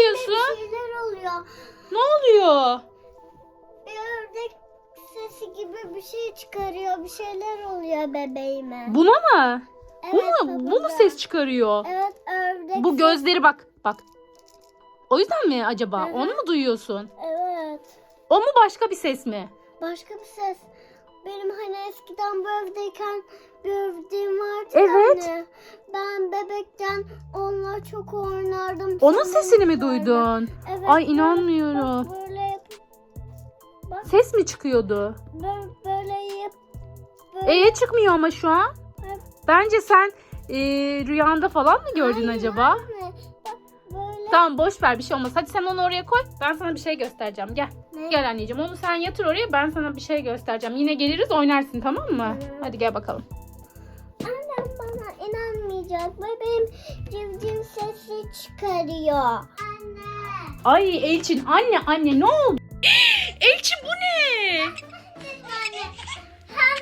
yapıyorsun? Bir şeyler oluyor. Ne oluyor? Bir ördek sesi gibi bir şey çıkarıyor. Bir şeyler oluyor bebeğime. Buna mı? Bu mu? Bu mu babacığım. ses çıkarıyor? Evet ördek. Bu gözleri bak. Bak. O yüzden mi acaba? Evet. Onu mu duyuyorsun? Evet. O mu başka bir ses mi? Başka bir ses. Benim hani eskiden bu evdeyken bir övdüğüm vardı Evet. hani. Ben bebekken onunla çok oynardım. Onun sesini mi duydun? Evet. Ay inanmıyorum. Bak böyle yap. Bak Ses mi çıkıyordu? böyle, böyle yap. Böyle. Ee çıkmıyor ama şu an. Evet. Bence sen e, rüyanda falan mı gördün Hayır, acaba? anne. Bak böyle. Tamam boş ver bir şey olmaz. Hadi sen onu oraya koy. Ben sana bir şey göstereceğim. Gel. Ne? Gel anneciğim. Onu sen yatır oraya. Ben sana bir şey göstereceğim. Yine geliriz oynarsın tamam mı? Tamam. Hadi gel bakalım. Bana inanmayacak. Bebeğim civciv sesi çıkarıyor. Anne. Ay Elçin anne anne ne oldu? Elçin bu ne? Anne. Hem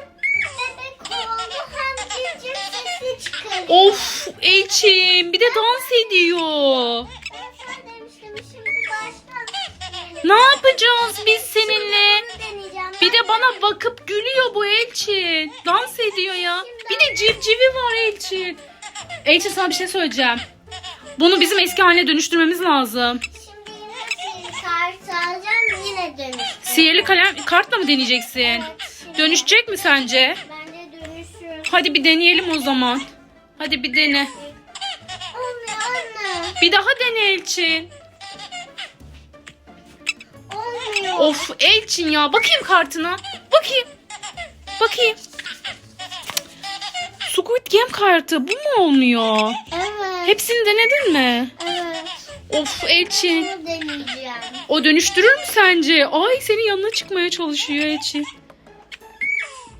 bebek oldu hem civciv sesi çıkarıyor. Of Elçin bir de dans ediyor. Ben sana demiştim şimdi baştan. Ne yapacağız biz seninle? deneyeceğim. Bir de bana bakıp gülüyor bu Elçin. Dans ediyor ya. Bir de civcivi var Elçin. Elçin sana bir şey söyleyeceğim. Bunu bizim eski haline dönüştürmemiz lazım. Şimdi yine kart alacağım yine dönüş. Sihirli kalem kartla mı deneyeceksin? Şimdi Dönüşecek mi sence? Bence dönüşür. Hadi bir deneyelim o zaman. Hadi bir dene. Olmuyor anne. Bir daha dene Elçin. Olmuyor. Of Elçin ya. Bakayım kartına. Bakayım. Bakayım. Squid Game kartı. Bu mu olmuyor? Evet. Hepsini denedin mi? Evet. Of Elçin. Bunu deneyeceğim. O dönüştürür mü sence? Ay senin yanına çıkmaya çalışıyor Elçin.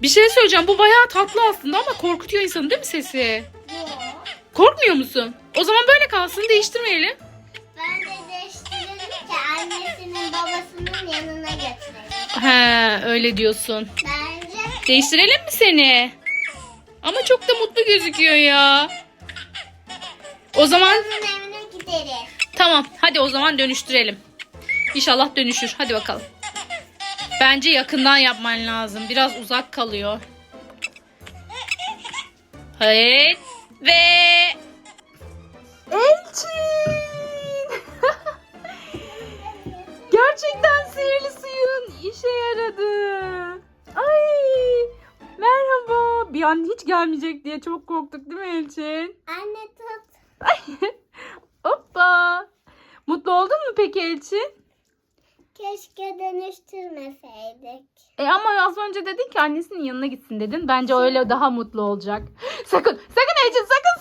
Bir şey söyleyeceğim. Bu bayağı tatlı aslında ama korkutuyor insanı değil mi sesi? Yok. Korkmuyor musun? O zaman böyle kalsın değiştirmeyelim. Ben de değiştirelim ki annesinin babasının yanına götürelim. He öyle diyorsun. Bence Değiştirelim mi seni? Ama çok da mutlu gözüküyor ya. O zaman onun evine gideriz. tamam hadi o zaman dönüştürelim. İnşallah dönüşür. Hadi bakalım. Bence yakından yapman lazım. Biraz uzak kalıyor. Evet. Ve Merhaba. Bir an hiç gelmeyecek diye çok korktuk değil mi Elçin? Anne tut. Hoppa. Mutlu oldun mu peki Elçin? Keşke dönüştürmeseydik. E ama az önce dedin ki annesinin yanına gitsin dedin. Bence öyle daha mutlu olacak. Sakın, sakın Elçin sakın